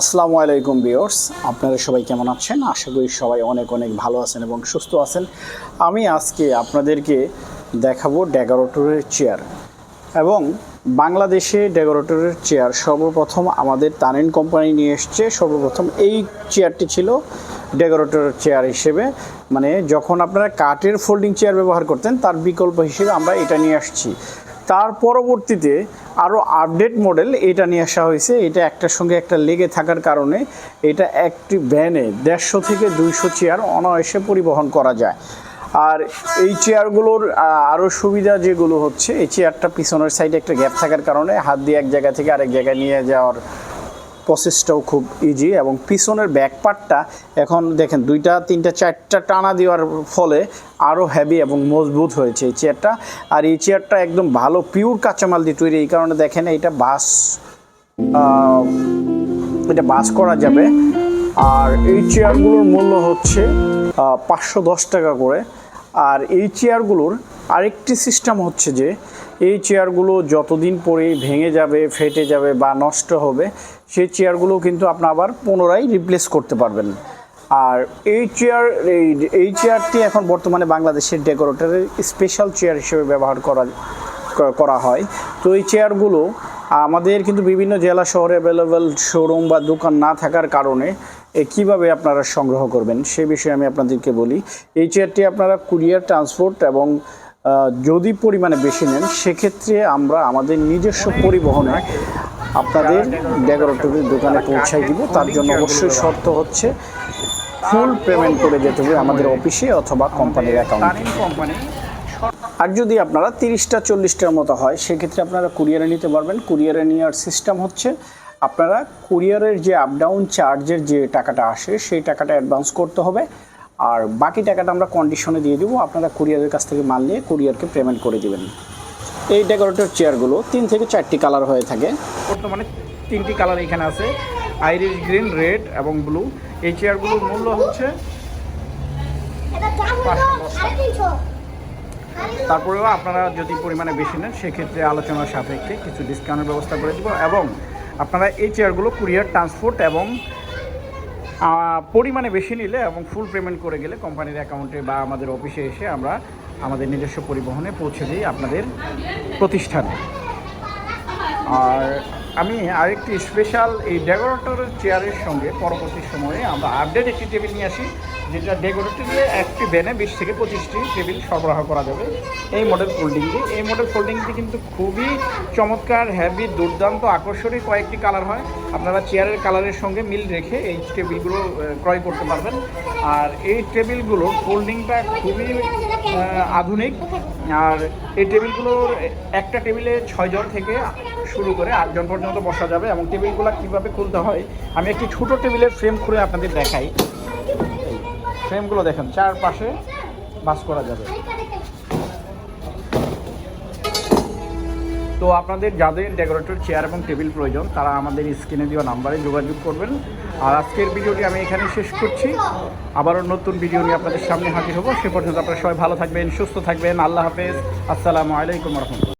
আসসালামু আলাইকুম বিয়র্স আপনারা সবাই কেমন আছেন? আশা করি সবাই অনেক অনেক ভালো আছেন এবং সুস্থ আছেন। আমি আজকে আপনাদেরকে দেখাবো ডেকোরেটরের চেয়ার এবং বাংলাদেশে ডেকোরেটরের চেয়ার সর্বপ্রথম আমাদের তানিন কোম্পানি নিয়ে এসছে। সর্বপ্রথম এই চেয়ারটি ছিল ডেকোরেটরের চেয়ার হিসেবে। মানে যখন আপনারা কাঠের ফোল্ডিং চেয়ার ব্যবহার করতেন, তার বিকল্প হিসেবে আমরা এটা নিয়ে আসছি। তার পরবর্তীতে আরও আপডেট মডেল এটা নিয়ে আসা হয়েছে। এটা একটার সঙ্গে একটা লেগে থাকার কারণে এটা একটি ভ্যানে দেড়শো থেকে দুইশো চেয়ার অনায়াসে পরিবহন করা যায়। আর এই চেয়ারগুলোর আরও সুবিধা যেগুলো হচ্ছে, এই চেয়ারটা পিছনের সাইডে একটা গ্যাপ থাকার কারণে হাত দিয়ে এক জায়গা থেকে আরেক জায়গায় নিয়ে যাওয়ার প্রসেসটাও খুব ইজি এবং পিছনের ব্যাক পার্টটা এখন দেখেন দুইটা, তিনটা, চারটা টানা দেওয়ার ফলে আরও হেভি এবং মজবুত হয়েছে এই চেয়ারটা আর এই চেয়ারটা একদম ভালো পিওর কাঁচামাল দিয়ে তৈরি, এই কারণে দেখেন এটা বাস এটা বাস করা যাবে। আর এই চেয়ারগুলোর মূল্য হচ্ছে পাঁচশো দশ টাকা করে। আর এই চেয়ারগুলোর আরেকটি সিস্টেম হচ্ছে যে, এই চেয়ারগুলো যতদিন পরে ভেঙে যাবে, ফেটে যাবে বা নষ্ট হবে, সেই চেয়ারগুলো কিন্তু আপনি আবার পুনরায় রিপ্লেস করতে পারবেন। আর এই চেয়ার, এই এই চেয়ারটি এখন বর্তমানে বাংলাদেশের ডেকোরেটরের স্পেশাল চেয়ার হিসেবে ব্যবহার করা করা হয়। তো এই চেয়ারগুলো আমাদের কিন্তু বিভিন্ন জেলা শহরে অ্যাভেলেবেল শোরুম বা দোকান না থাকার কারণে কীভাবে আপনারা সংগ্রহ করবেন সে বিষয়ে আমি আপনাদেরকে বলি। এই চেয়ারটি আপনারা কুরিয়ার ট্রান্সপোর্ট এবং যদি পরিমাণে বেশি নেন সেক্ষেত্রে আমরা আমাদের নিজস্ব পরিবহনে আপনাদের ডেকোরেটরের দোকানে পৌঁছাই দিব। তার জন্য অবশ্যই শর্ত হচ্ছে ফুল পেমেন্ট করে যেতে হবে আমাদের অফিসে অথবা কোম্পানির অ্যাকাউন্টে আর যদি আপনারা তিরিশটা চল্লিশটার মতো হয় সেক্ষেত্রে আপনারা কুরিয়ারে নিতে পারবেন। কুরিয়ারে নেওয়ার সিস্টেম হচ্ছে আপনারা কুরিয়ারের যে আপ ডাউন চার্জের যে টাকাটা আসে, সেই টাকাটা অ্যাডভান্স করতে হবে। আর বাকি টাকাটা আমরা কন্ডিশনে দিয়ে দেবো। আপনারা কুরিয়ারের কাছ থেকে মাল নিয়ে কুরিয়ারকে পেমেন্ট করে দেবেন। এই ডেকোরেটর চেয়ারগুলো তিন থেকে চারটি কালার হয়ে থাকে। বর্তমানে তিনটি কালার এখানে আছে। আইরিশ গ্রিন রেড এবং ব্লু এই চেয়ারগুলোর মূল্য হচ্ছে তারপরেও আপনারা যদি পরিমাণে বেশি নেন, সেক্ষেত্রে আলোচনার সাপেক্ষে কিছু ডিসকাউন্টের ব্যবস্থা করে দিব এবং আপনারা এই চেয়ারগুলো কুরিয়ার ট্রান্সপোর্ট এবং পরিমাণে বেশি নিলে এবং ফুল পেমেন্ট করে গেলে কোম্পানির অ্যাকাউন্টে বা আমাদের অফিসে এসে আমরা আমাদের নিজস্ব পরিবহনে পৌঁছে দিই আপনাদের প্রতিষ্ঠানে। আর আমি আরেকটি স্পেশাল এই ডেকোরেটরের চেয়ারের সঙ্গে পরবর্তী সময়ে আমরা আপডেট একটি টেবিল নিয়ে আসি। যেটা ডেকোরেটরে একটি ব্যানে বিশ থেকে পঁচিশটি টেবিল সরবরাহ করা যাবে। এই মডেল ফোল্ডিংটি এই মডেল ফোল্ডিংটি কিন্তু খুবই চমৎকার হ্যাভি দুর্দান্ত, আকর্ষণীয় কয়েকটি কালার হয়। আপনারা চেয়ারের কালারের সঙ্গে মিল রেখে এই টেবিলগুলো ক্রয় করতে পারবেন। আর এই টেবিলগুলোর ফোল্ডিংটা খুবই আধুনিক। আর এই টেবিলগুলোর একটা টেবিলে ছয়জন থেকে শুরু করে আটজন পর্যন্ত বসা যাবে এবং টেবিলগুলো কীভাবে খুলতে হয়, আমি একটি ছোটো টেবিলের ফ্রেম খুলে আপনাদের দেখাই। ফ্রেমগুলো দেখেন, চারপাশে বাস করা যাবে। তো আপনাদের যাদের ডেকোরেটর, চেয়ার এবং টেবিল প্রয়োজন, তারা আমাদের স্ক্রিনে দেওয়া নাম্বারে যোগাযোগ করবেন। আর আজকের ভিডিওটি আমি এখানে শেষ করছি। আবারও নতুন ভিডিও নিয়ে আপনাদের সামনে হাজির হব। সে পর্যন্ত আপনারা সবাই ভালো থাকবেন, সুস্থ থাকবেন। আল্লাহ হাফেজ। আসসালামু আলাইকুম রহমতুল্লাহ।